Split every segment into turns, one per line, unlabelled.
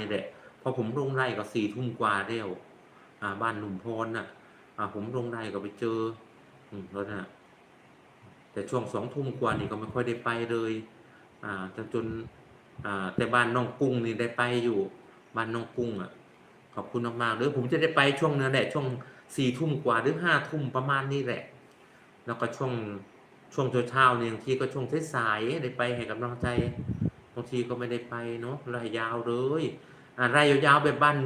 นี่แหละพอผมลงไร่ก็สี่ทุ่มกว่าแล้วอ่า บ้านหนุ่มพรน่ะ อ่า ผมลงไร่ก็ไปเจอ อืมแล้วน่ะ แต่ช่วงสองทุ่มกว่านี่ก็ไม่ค่อยได้ไปเลย อ่าจนจน อ่า แต่บ้านน้องกุ้งนี่ได้ไปอยู่ บ้านน้องกุ้งอะ ขอบคุณมากๆเลยผมจะได้ไปช่วงนั้นแหละ ช่วงสี่ทุ่มกว่าหรือห้าทุ่มประมาณนี้แหละ แล้วก็ช่วงช่วงเช้าๆเนี่ยบางทีก็ช่วงสายๆได้ไปให้กำลังใจางทีก็ไม่ได้ไปเนาะรายยาวเลยอ่ารายยาวๆแบบบ้าน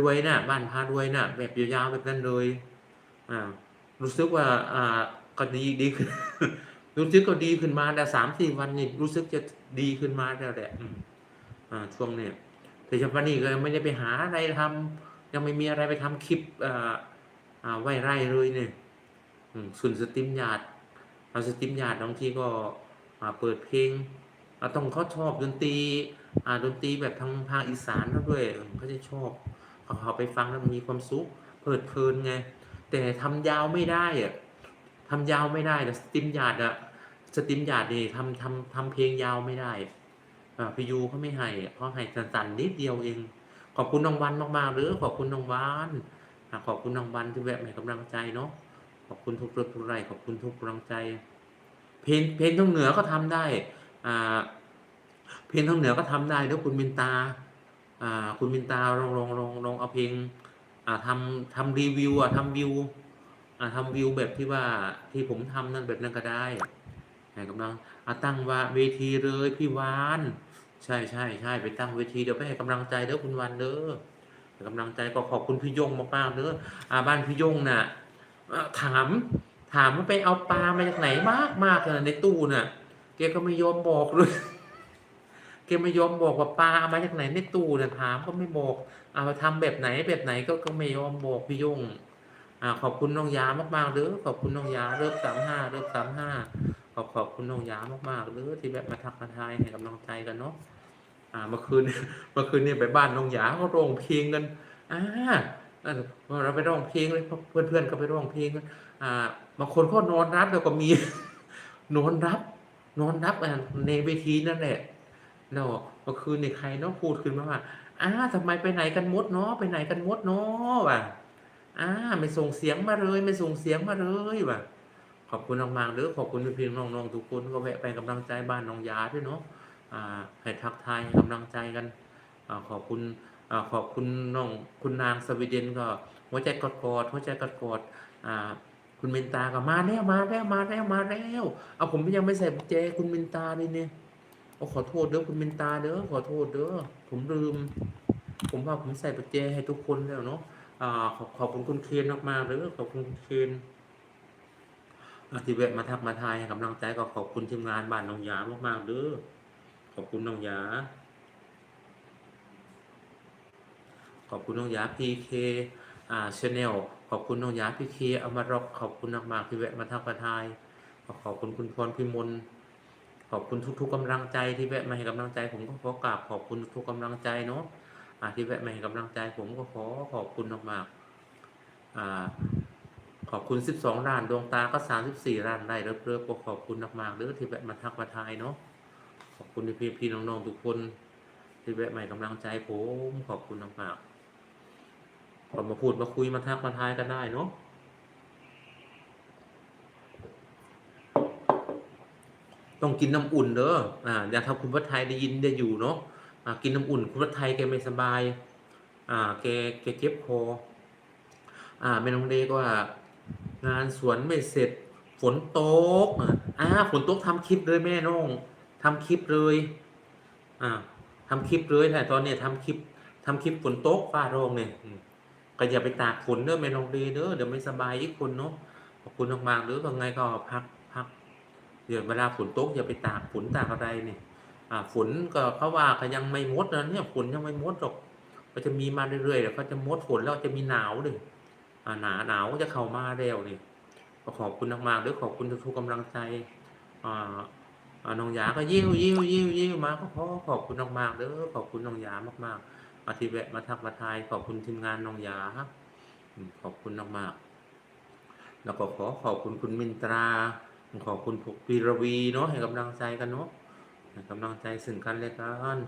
รวยๆน่ะบ้านพารวยน่ะ แบบยาวๆแบบนั้นเลยอ่ารู้สึกว่าอ่าก็ดีดีขึ้นรู้สึกก็ดีขึ้นมาแต่สามสี่วันนี่รู้สึกจะดีขึ้นมาแล้วแหละอ่าช่วงเนี้ยแต่เฉพาะนี่ก็ยังไม่ได้ไปหาอะไรทำยังไม่มีอะไรไปทำคลิปอ่าอ่าไหวไร่เลยเนี่ยส่วนสตรีมยาดเอาสตรีมยาดบางทีก็อ่าเปิดเพลง อ่าต้องเขาชอบดนตรีอ่าดนตรีแบบทางภาคอีสานเขาด้วยเขาจะชอบเขาเขาไปฟังแล้วมันมีความสุขเพลิดเพลินไง แต่ทำยาวไม่ได้อะทำยาวไม่ได้แต่สตรีมยาดอะสตรีมยาดนี่ทำทำทำเพลงยาวไม่ได้อ่าพี่ยูเขาไม่ให้เขาให้สั้นๆนิดเดียวเอง ขอบคุณน้องวันมากๆเลยขอบคุณน้องวันขอบคุณน้องวันที่แวะมาให้กำลังใจเนาะขอบคุณทุกเรื่องทุกไรขอบคุณทุกกำลังใจ เพลงเพลงทางเหนือก็ทำได้ เพลงทางเหนือก็ทำได้แล้วคุณมินตาคุณมินตาลองลองลองลองเอาเพลงทำทำรีวิวอะทำวิวทำวิวแบบที่ว่าที่ผมทำนั่นแบบนั้นก็ได้ให้กำลังอ่าตั้งว่าเวทีเลยพี่วานใช่ใช่ใช่ไปตั้งเวทีเดี๋ยวไปให้กำลังใจเด้อคุณวันเด้อกำลังใจก็ขอบคุณพี่ยงมากๆเด้ออาบ้านพี่ยงน่ะถาม ถามว่าไปเอาปลามาจากไหนมากมากเลยในตู้น่ะ แกก็ไม่ยอมบอกเลยแกไม่ยอมบอกว่าปลาเอามาจากไหนในตู้เนี่ยถามก็ไม่บอกเอามาทำแบบไหนแบบไหนก็ก็ไม่ยอมบอกพี่ยงอ่าขอบคุณน้องยามากๆเด้อขอบคุณน้องยาเลิกสามห้าเลิกสามห้าขอบขอบคุณน้องยามากๆเด้อที่แบบมาทักมาทายให้กำลังใจกันเนาะอ่าเมื่อคืนเมื่อคืนนี่ไปบ้านน้องยาเขาร้องเพลงกันอ่าเราไปร้องเพลงเลยเพื่อนเพื่อนๆก็ไปร้องเพลงกันอ่าบางคนก็นอนรับแล้วก็มีนอนรับ นอนรับอะในเวทีนั่นแหละแล้วเมื่อคืนในใครเนาะพูดขึ้นมาว่าอ้าทำไมไปไหนกันมดเนาะไปไหนกันมดเนาะว่ะอ้าไม่ส่งเสียงมาเลย ไม่ส่งเสียงมาเลยว่ะ ขอบคุณมากๆเด้อขอบคุณพี่ๆน้องๆทุกคนก็แวะไปกำลังใจบ้านน้องยาด้วยเนาะอ่าให้ทักทายกำลังใจกันอ่าขอบคุณอ่าขอบคุณน้องคุณนางสวีเดนก็ หัวใจกอดกอดหัวใจกอดกอดอ่า คุณเมนตาก็มาแล้วมาแล้วมาแล้วมาแล้วเอาผมยังไม่ใส่กุญแจคุณเมนตาเลยเนี่ยโอ้ขอโทษเด้อคุณเมนตาเด้อขอโทษเด้อผมลืม ผมว่าผมใส่กุญแจให้ทุกคนแล้วเนาะอ่าขอบขอบคุณคุณเคนมากๆเลยขอบคุณคุณเคนที่แวะมาทักมาทายให้กำลังใจก็ขอบคุณทีมงานบ้านน้องยามากๆเด้อขอบคุณน้องยาขอบคุณน้องยาพีเค อ่าชาแนลขอบคุณน้องยาพี่เคเอามารอกขอบคุณมากๆที่แวะมาทักมาทาย ขอบคุณคุณพรพิมลขอบคุณทุก ๆกำลังใจที่แวะมาให้กำลังใจ ผมก็ขอกราบขอบคุณทุกกำลังใจเนาะอ่าที่แวะมาให้กำลังใจ ผมก็ขอขอบคุณมากๆอ่าขอบคุณ 12ล้านดวงตาก็ 34ล้านได้เริบๆก็ขอบคุณมากๆเด้อที่แวะมาทักมาทายเนาะขอบคุณพี่พี่ๆน้องๆทุกคนที่แวะมาให้กำลังใจผมขอบคุณมากๆ ก็มาพูดมาคุยมาทักมาทายกันได้เนาะต้องกินน้ำอุ่นเด้ออ่าอย่าทำคุณวัดไทยได้ยินได้อยู่เนาะอ่ากินน้ำอุ่น คุณวัดไทยแกไม่สบาย อ่า แกแกเจ็บคออ่าแม่น้องเดก็ว่า งานสวนไม่เสร็จ ฝนตกอ่าฝนตกทำคลิปเลยแม่น้องทำคลิปเลย อ่าทำคลิปเลยแต่ตอนเนี้ยทำคลิปทำคลิปฝนตกฟ้าโรงเนี่ย ก็อย่าไปตากฝนเด้อแม่น้องเดเด้อเดี๋ยวไม่สบายอีกคนเนาะขอบคุณมากๆเด้อว่าไงก็พักพักเดี๋ยวเวลาฝนตกอย่าไปตากฝนตากอะไรเนี่ยอ่าฝนก็เขาว่าก็ยังไม่หมดนะเนี่ยฝนยังไม่หมดหรอกก็จะมีมาเรื่อยๆเดี๋ยวเขาจะหมดฝนแล้วจะมีหนาวเลยอ่าหนาหนาวจะเข้ามาแล้วนี่ขอบคุณมากๆเด้อขอบคุณทุกๆกำลังใจอ่าอ่าน้องยาก็ยิ้วยิ้วยิ้วยิ้วมาก็ขอขอบคุณมากๆเด้อขอบคุณน้องยามากๆ มาที่แวะมาทักมาทายขอบคุณทีมงานน้องยาครับขอบคุณมากๆแล้วก็ขอขอบคุณคุณมินตรา ขอบคุณพีรวีเนาะให้กำลังใจกันเนาะให้กำลังใจซึ่งกันและกัน